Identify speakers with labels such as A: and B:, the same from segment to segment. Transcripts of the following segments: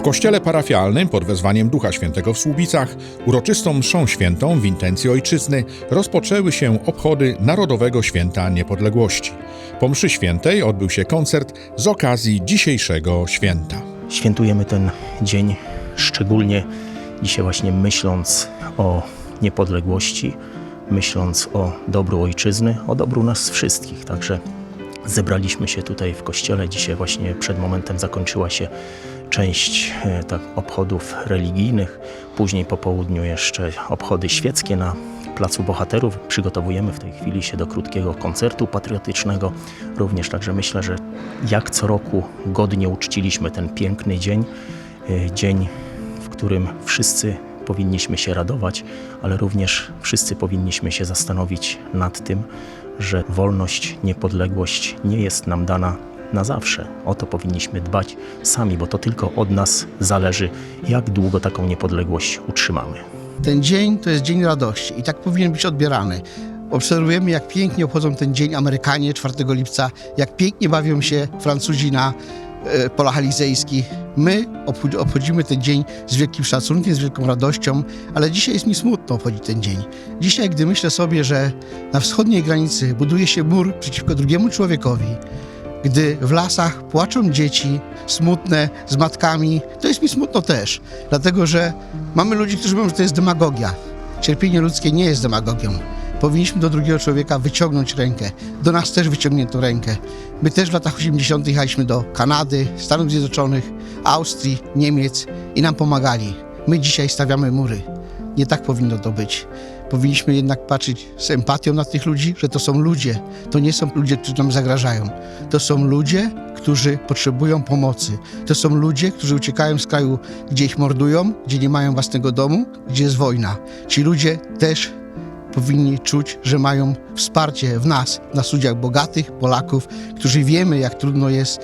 A: W kościele parafialnym pod wezwaniem Ducha Świętego w Słubicach uroczystą mszą świętą w intencji ojczyzny rozpoczęły się obchody Narodowego Święta Niepodległości. Po mszy świętej odbył się koncert z okazji dzisiejszego święta.
B: Świętujemy ten dzień szczególnie dzisiaj właśnie myśląc o niepodległości, myśląc o dobru ojczyzny, o dobru nas wszystkich. Także zebraliśmy się tutaj w kościele. Dzisiaj właśnie przed momentem zakończyła się część e, tak, obchodów religijnych. Później po południu jeszcze obchody świeckie na Placu Bohaterów. Przygotowujemy w tej chwili się do krótkiego koncertu patriotycznego. Również także myślę, że jak co roku godnie uczciliśmy ten piękny dzień. e, Dzień, w którym wszyscy powinniśmy się radować, ale również wszyscy powinniśmy się zastanowić nad tym, że wolność, niepodległość nie jest nam dana na zawsze. O to powinniśmy dbać sami, bo to tylko od nas zależy, jak długo taką niepodległość utrzymamy.
C: Ten dzień to jest dzień radości i tak powinien być odbierany. Obserwujemy, jak pięknie obchodzą ten dzień Amerykanie 4 lipca, jak pięknie bawią się Francuzi na polach elizejskich. My obchod- obchodzimy ten dzień z wielkim szacunkiem, z wielką radością, ale dzisiaj jest mi smutno obchodzić ten dzień. Dzisiaj, gdy myślę sobie, że na wschodniej granicy buduje się mur przeciwko drugiemu człowiekowi, gdy w lasach płaczą dzieci smutne z matkami, to jest mi smutno też, dlatego że mamy ludzi, którzy mówią, że to jest demagogia. Cierpienie ludzkie nie jest demagogią. Powinniśmy do drugiego człowieka wyciągnąć rękę. Do nas też wyciągnięto rękę. My też w latach 80. jechaliśmy do Kanady, Stanów Zjednoczonych, Austrii, Niemiec i nam pomagali. My dzisiaj stawiamy mury. Nie tak powinno to być. Powinniśmy jednak patrzeć z empatią na tych ludzi, że to są ludzie. To nie są ludzie, którzy nam zagrażają. To są ludzie, którzy potrzebują pomocy. To są ludzie, którzy uciekają z kraju, gdzie ich mordują, gdzie nie mają własnego domu, gdzie jest wojna. Ci ludzie też powinni czuć, że mają wsparcie w nas, nas ludziach bogatych, Polaków, którzy wiemy, jak trudno jest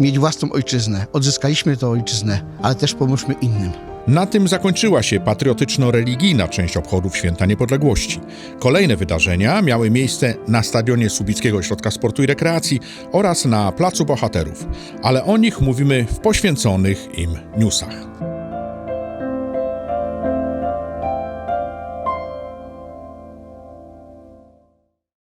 C: mieć własną ojczyznę. Odzyskaliśmy tę ojczyznę, ale też pomóżmy innym.
A: Na tym zakończyła się patriotyczno-religijna część obchodów Święta Niepodległości. Kolejne wydarzenia miały miejsce na stadionie Subickiego Ośrodka Sportu i Rekreacji oraz na Placu Bohaterów, ale o nich mówimy w poświęconych im newsach.